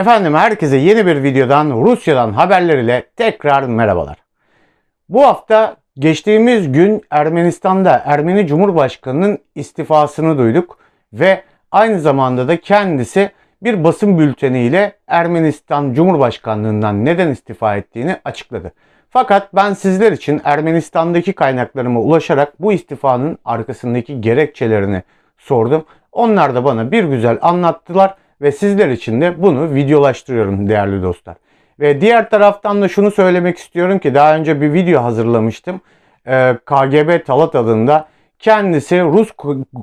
Efendim herkese yeni bir videodan Rusya'dan haberler ile tekrar merhabalar. Bu hafta geçtiğimiz gün Ermenistan'da Ermeni Cumhurbaşkanı'nın istifasını duyduk ve aynı zamanda da kendisi bir basın bülteniyle Ermenistan Cumhurbaşkanlığından neden istifa ettiğini açıkladı. Fakat ben sizler için Ermenistan'daki kaynaklarıma ulaşarak bu istifanın arkasındaki gerekçelerini sordum. Onlar da bana bir güzel anlattılar ve sizler için de bunu videolaştırıyorum değerli dostlar. Ve diğer taraftan da şunu söylemek istiyorum ki daha önce bir video hazırlamıştım. Ee, KGB Talat adında kendisi Rus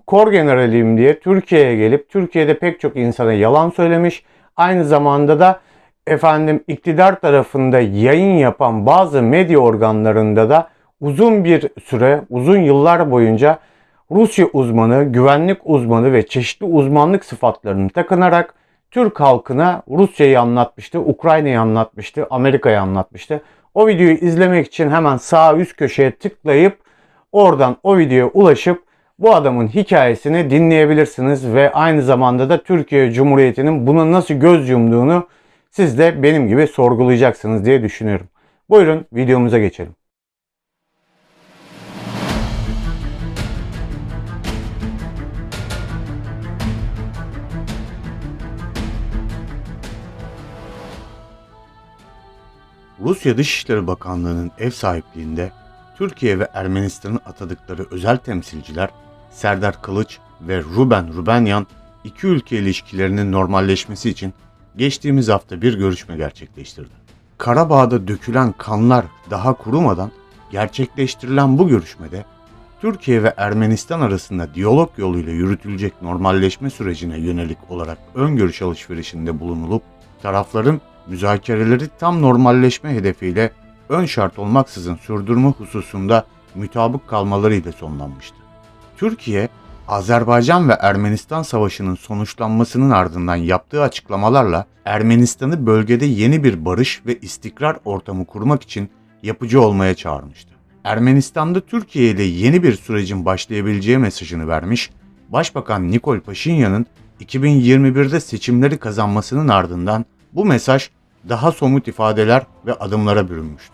kor generaliyim diye Türkiye'ye gelip Türkiye'de pek çok insana yalan söylemiş. Aynı zamanda da efendim iktidar tarafında yayın yapan bazı medya organlarında da uzun bir süre, uzun yıllar boyunca Rusya uzmanı, güvenlik uzmanı ve çeşitli uzmanlık sıfatlarını takınarak Türk halkına Rusya'yı anlatmıştı, Ukrayna'yı anlatmıştı, Amerika'yı anlatmıştı. O videoyu izlemek için hemen sağ üst köşeye tıklayıp oradan o videoya ulaşıp bu adamın hikayesini dinleyebilirsiniz ve aynı zamanda da Türkiye Cumhuriyeti'nin buna nasıl göz yumduğunu siz de benim gibi sorgulayacaksınız diye düşünüyorum. Buyurun videomuza geçelim. Rusya Dışişleri Bakanlığı'nın ev sahipliğinde Türkiye ve Ermenistan'ın atadıkları özel temsilciler Serdar Kılıç ve Ruben Rubenyan iki ülke ilişkilerinin normalleşmesi için geçtiğimiz hafta bir görüşme gerçekleştirdi. Karabağ'da dökülen kanlar daha kurumadan gerçekleştirilen bu görüşmede Türkiye ve Ermenistan arasında diyalog yoluyla yürütülecek normalleşme sürecine yönelik olarak ön görüş alışverişinde bulunulup tarafların müzakereleri tam normalleşme hedefiyle ön şart olmaksızın sürdürme hususunda mütabık kalmalarıyla sonlanmıştı. Türkiye, Azerbaycan ve Ermenistan savaşının sonuçlanmasının ardından yaptığı açıklamalarla Ermenistan'ı bölgede yeni bir barış ve istikrar ortamı kurmak için yapıcı olmaya çağırmıştı. Ermenistan'da Türkiye ile yeni bir sürecin başlayabileceği mesajını vermiş, Başbakan Nikol Paşinyan'ın 2021'de seçimleri kazanmasının ardından bu mesaj daha somut ifadeler ve adımlara bürünmüştü.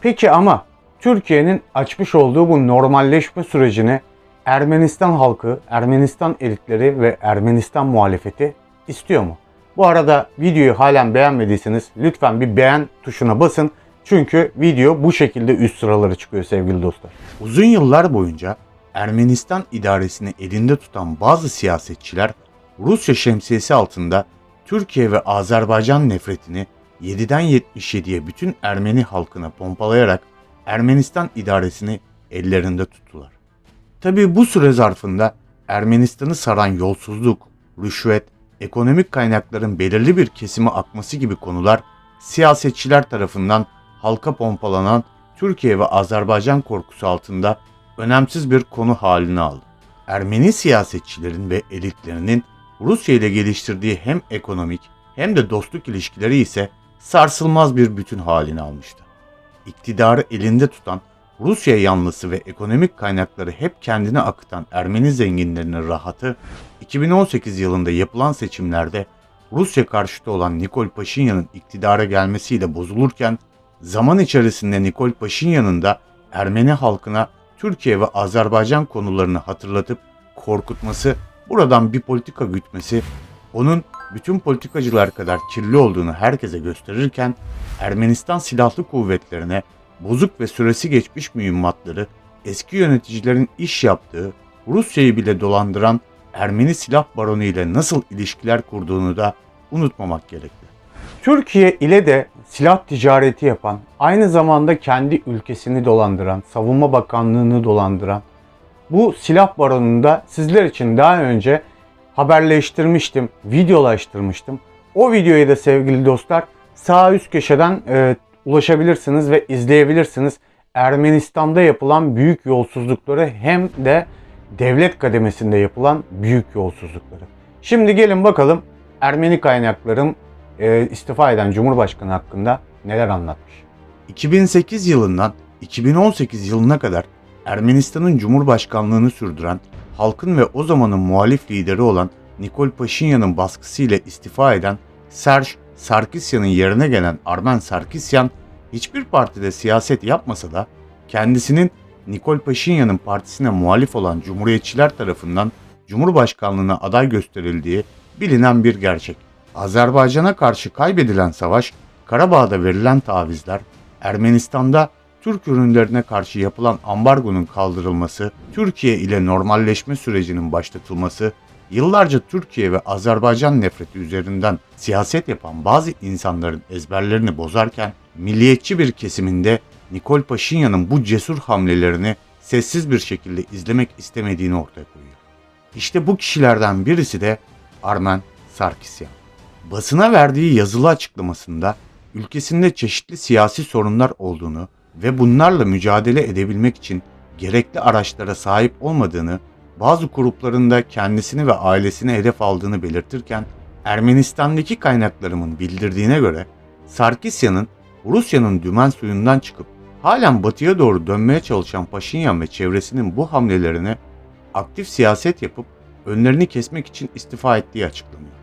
Peki ama Türkiye'nin açmış olduğu bu normalleşme sürecini Ermenistan halkı, Ermenistan elitleri ve Ermenistan muhalefeti istiyor mu? Bu arada videoyu halen beğenmediyseniz lütfen bir beğen tuşuna basın. Çünkü video bu şekilde üst sıralara çıkıyor sevgili dostlar. Uzun yıllar boyunca Ermenistan idaresini elinde tutan bazı siyasetçiler Rusya şemsiyesi altında Türkiye ve Azerbaycan nefretini 7'den 77'ye bütün Ermeni halkına pompalayarak Ermenistan idaresini ellerinde tuttular. Tabi bu süre zarfında Ermenistan'ı saran yolsuzluk, rüşvet, ekonomik kaynakların belirli bir kesime akması gibi konular siyasetçiler tarafından halka pompalanan Türkiye ve Azerbaycan korkusu altında önemsiz bir konu halini aldı. Ermeni siyasetçilerin ve elitlerinin Rusya ile geliştirdiği hem ekonomik hem de dostluk ilişkileri ise sarsılmaz bir bütün halini almıştı. İktidarı elinde tutan Rusya yanlısı ve ekonomik kaynakları hep kendine akıtan Ermeni zenginlerinin rahatı 2018 yılında yapılan seçimlerde Rusya karşıtı olan Nikol Paşinyan'ın iktidara gelmesiyle bozulurken zaman içerisinde Nikol Paşinyan'ın da Ermeni halkına Türkiye ve Azerbaycan konularını hatırlatıp korkutması, buradan bir politika gütmesi, onun bütün politikacılar kadar kirli olduğunu herkese gösterirken Ermenistan silahlı kuvvetlerine bozuk ve süresi geçmiş mühimmatları eski yöneticilerin iş yaptığı, Rusya'yı bile dolandıran Ermeni silah baronu ile nasıl ilişkiler kurduğunu da unutmamak gerekli. Türkiye ile de silah ticareti yapan, aynı zamanda kendi ülkesini dolandıran, savunma bakanlığını dolandıran bu silah baronunu da sizler için daha önce haberleştirmiştim, videolaştırmıştım. O videoyu da sevgili dostlar sağ üst köşeden e, ulaşabilirsiniz ve izleyebilirsiniz. Ermenistan'da yapılan büyük yolsuzlukları hem de devlet kademesinde yapılan büyük yolsuzlukları. Şimdi gelin bakalım Ermeni kaynaklarım e, istifa eden Cumhurbaşkanı hakkında neler anlatmış. 2008 yılından 2018 yılına kadar Ermenistan'ın Cumhurbaşkanlığını sürdüren halkın ve o zamanın muhalif lideri olan Nikol Paşinyan'ın baskısıyla istifa eden Serj Sarkisyan'ın yerine gelen Armen Sarkisyan hiçbir partide siyaset yapmasa da kendisinin Nikol Paşinyan'ın partisine muhalif olan Cumhuriyetçiler tarafından Cumhurbaşkanlığına aday gösterildiği bilinen bir gerçek. Azerbaycan'a karşı kaybedilen savaş, Karabağ'da verilen tavizler, Ermenistan'da Türk ürünlerine karşı yapılan ambargonun kaldırılması, Türkiye ile normalleşme sürecinin başlatılması, yıllarca Türkiye ve Azerbaycan nefreti üzerinden siyaset yapan bazı insanların ezberlerini bozarken, milliyetçi bir kesiminde Nikol Paşinyan'ın bu cesur hamlelerini sessiz bir şekilde izlemek istemediğini ortaya koyuyor. İşte bu kişilerden birisi de Armen Sarkisyan. Basına verdiği yazılı açıklamasında ülkesinde çeşitli siyasi sorunlar olduğunu ve bunlarla mücadele edebilmek için gerekli araçlara sahip olmadığını, bazı gruplarında kendisini ve ailesini hedef aldığını belirtirken Ermenistan'daki kaynaklarımın bildirdiğine göre Sarkisyan'ın Rusya'nın dümen suyundan çıkıp halen batıya doğru dönmeye çalışan Paşinyan ve çevresinin bu hamlelerine aktif siyaset yapıp önlerini kesmek için istifa ettiği açıklanıyor.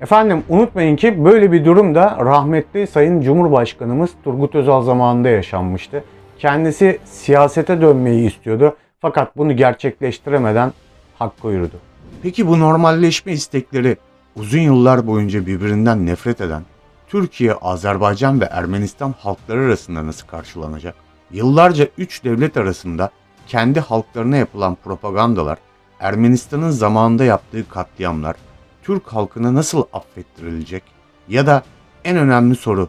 Efendim unutmayın ki böyle bir durum da rahmetli Sayın Cumhurbaşkanımız Turgut Özal zamanında yaşanmıştı. Kendisi siyasete dönmeyi istiyordu fakat bunu gerçekleştiremeden hakka yürüdü. Peki bu normalleşme istekleri uzun yıllar boyunca birbirinden nefret eden Türkiye, Azerbaycan ve Ermenistan halkları arasında nasıl karşılanacak? Yıllarca üç devlet arasında kendi halklarına yapılan propagandalar, Ermenistan'ın zamanında yaptığı katliamlar, Türk halkına nasıl affettirilecek? Ya da en önemli soru,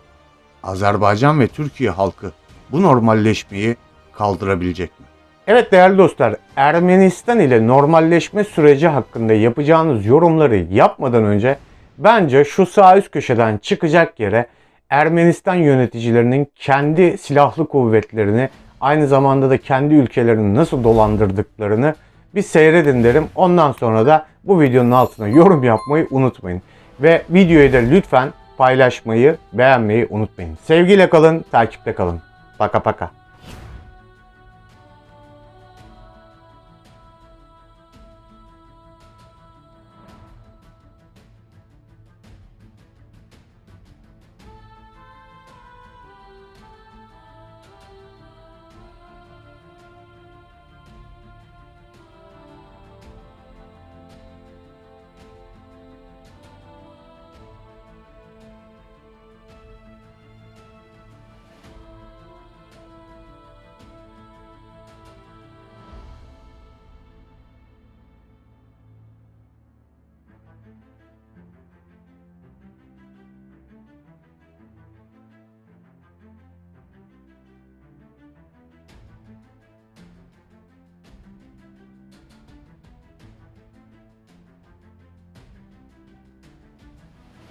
Azerbaycan ve Türkiye halkı bu normalleşmeyi kaldırabilecek mi? Evet değerli dostlar, Ermenistan ile normalleşme süreci hakkında yapacağınız yorumları yapmadan önce bence şu sağ üst köşeden çıkacak yere Ermenistan yöneticilerinin kendi silahlı kuvvetlerini aynı zamanda da kendi ülkelerini nasıl dolandırdıklarını bir seyredin derim. Ondan sonra da bu videonun altına yorum yapmayı unutmayın. Ve videoyu da lütfen paylaşmayı, beğenmeyi unutmayın. Sevgiyle kalın, takipte kalın. Paka paka.